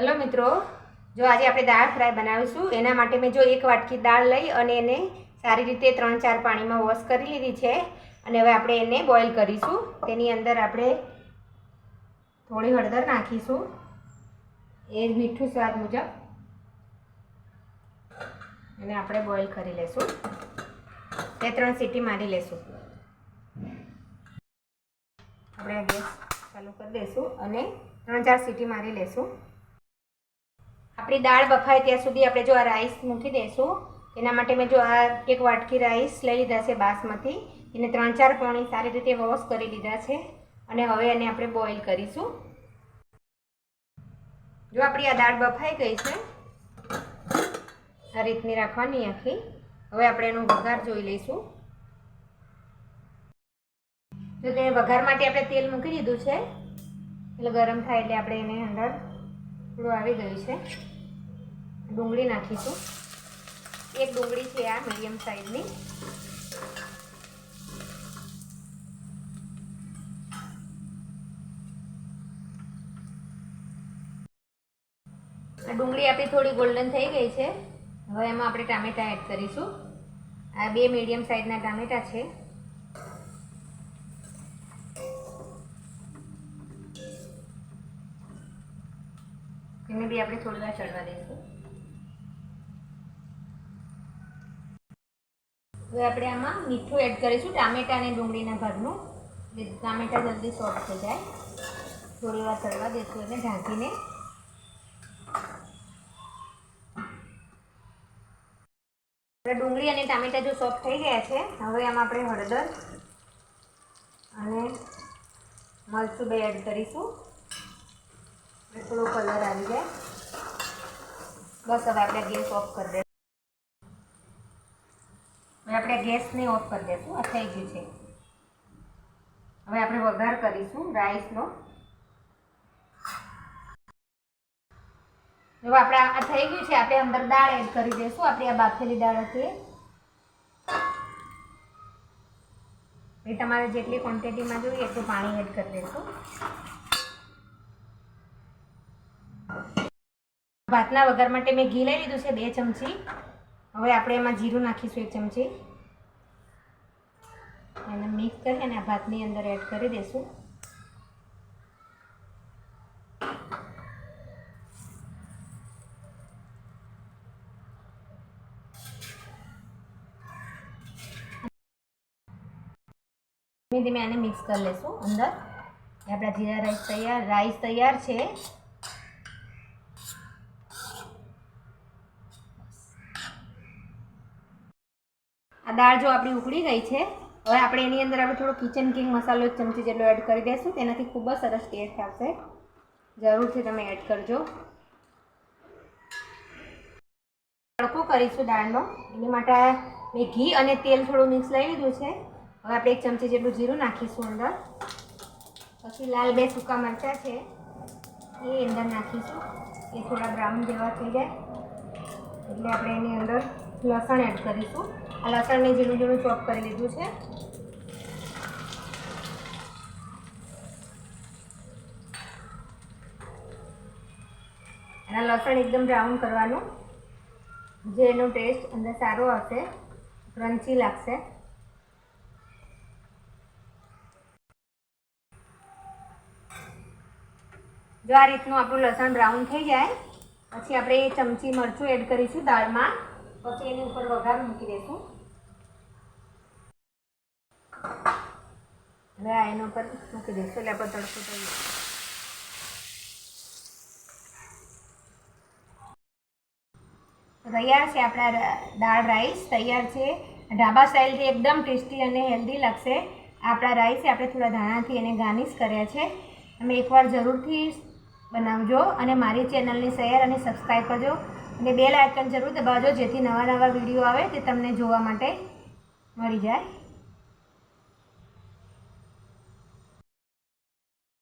Hello મિત્રો, જો આજે આપણે દાળ ફ્રાય બનાવીશું, એના માટે મેં જો એક વાટકી દાળ લઈ અને એને સારી રીતે ત્રણ ચાર પાણીમાં વોશ કરી લીધી છે. અને હવે આપણે એને બોઇલ કરીશું. તેની અંદર આપણે થોડી હળદર નાખીશું. એ મીઠું સ્વાદ મુજબ. અને આપણે બોઇલ કરી લેશું. બે ત્રણ સીટી મારી લેશું. આપણે ગેસ ચાલુ કરી દઈશું અને ત્રણ ચાર સીટી મારી લેશું. આપણી દાળ બફાય ત્યાં સુધી આપણે જો આ રાઈસ મૂકી દઈશું એના માટે મેં જો આ એક વાટકી રાઈસ લઈ લીધા છે બાસમતી, એને ત્રણ ચાર પાણી સારી રીતે વોશ કરી લીધા છે અને હવે એને આપણે બોઇલ કરીશું. જો આપણી આ દાળ બફાઈ ગઈ છે, આ રીતની રાખવાની આખી, હવે આપણે એનો વઘાર જોઈ લઈશું. જો તે વઘાર માટે આપણે તેલ મૂકી દીધું છે, એટલે ગરમ થાય એટલે આપણે એને અંદર થોડું આવી ગયું છે. ડુંગળી નાખીશું. એક ડુંગળી છે આ મીડિયમ સાઈઝની. ડુંગળી આપણી થોડી ગોલ્ડન થઈ ગઈ છે. હવે એમાં આપણે ટામેટા એડ કરીશું. આ બે મીડિયમ સાઈઝના ટામેટા છે. એને બી આપણે થોડી વાર ચડવા દઈશું. હવે આપણે આમાં મીઠું એડ કરીશું, ટામેટા અને ડુંગળીના ભાગનું. ટામેટા જલ્દી સોફ્ટ થઈ જાય. થોડી વાર તળવા દેશું એને ઢાંકીને. આપણે ડુંગળી અને ટામેટા જો સોફ્ટ થઈ ગયા છે, હવે આમાં આપણે હળદર અને મરચું બે એડ કરીશું. થોડો કલર આવી જાય. બસ હવે આપણે ગેસ ઓફ કરી દઈશું. હવે આપણે ગેસને ઓફ કરી દઈશું આ થઈ ગયું છે. હવે આપણે વઘાર કરીશું રાઈસનો. જો આપણે આ થઈ ગયું છે, આપણે અંદર દાળ એડ કરી દઈશું આપણી આ બાફેલી દાળ હતી એ. તમારે જેટલી ક્વોન્ટિટીમાં જોઈએ એટલું પાણી એડ કરી દઈશું ભાતના વઘાર માટે મેં ઘી લઈ લીધું છે, બે ચમચી. હવે આપણે એમાં જીરું નાખીશું એક ચમચી. એને મિક્સ કરી અને આ ભાતની અંદર એડ કરી દઈશું ધીમે ધીમે આને મિક્સ કરી લઈશું અંદર. આપણા જીરા રાઈસ તૈયાર રાઈસ તૈયાર છે. દાળ જો આપણી ઉકળી ગઈ છે, હવે આપણે એની અંદર આપણે થોડો કિચન કિંગ મસાલો એક ચમચી જેટલો એડ કરી દઈશું તેનાથી ખૂબ જ સરસ ટેસ્ટ આવશે. જરૂરથી તમે એડ કરજો. તડકો કરીશું દાળનો. એની માટે મેં ઘી અને તેલ થોડું મિક્સ લઈ લીધું છે. હવે આપણે એક ચમચી જેટલું જીરું નાખીશું અંદર. પછી લાલ બે સૂકા મરચાં છે, એ અંદર નાખીશું. એ થોડા બ્રાઉન જેવા થઈ જાય. એટલે આપણે એની અંદર લસણ એડ કરીશું. આ લસણને ઝીણું ઝીણું ચોપ કરી લીધું છે. અને લસણ એકદમ બ્રાઉન કરવાનું. જે એનો ટેસ્ટ અંદર સારો આવશે ક્રન્ચી લાગશે. જો આ રીતનું આપણું લસણ બ્રાઉન થઈ જાય, પછી આપણે એ ચમચી મરચું એડ કરીશું દાળમાં. પછી એની ઉપર વઘાર મૂકી દઈશું. હવે આ એના ઉપર મૂકી દઈશું. એટલે આપણે તડકો તૈયાર તૈયાર છે આપણા દાળ રાઈસ. તૈયાર છે. ઢાબા સ્ટાઇલથી એકદમ ટેસ્ટી અને હેલ્ધી લાગશે. આપણા રાઈસ આપણે થોડા ધાણાથી એને ગાર્નિશ કર્યા છે. તમે એકવાર જરૂરથી બનાવજો અને મારી ચેનલને શેર અને સબસ્ક્રાઈબ કરજો. અને બેલ આઇકન જરૂર દબાવજો જેથી નવા નવા વીડિયો આવે તે તમને જોવા માટે મળી જાય.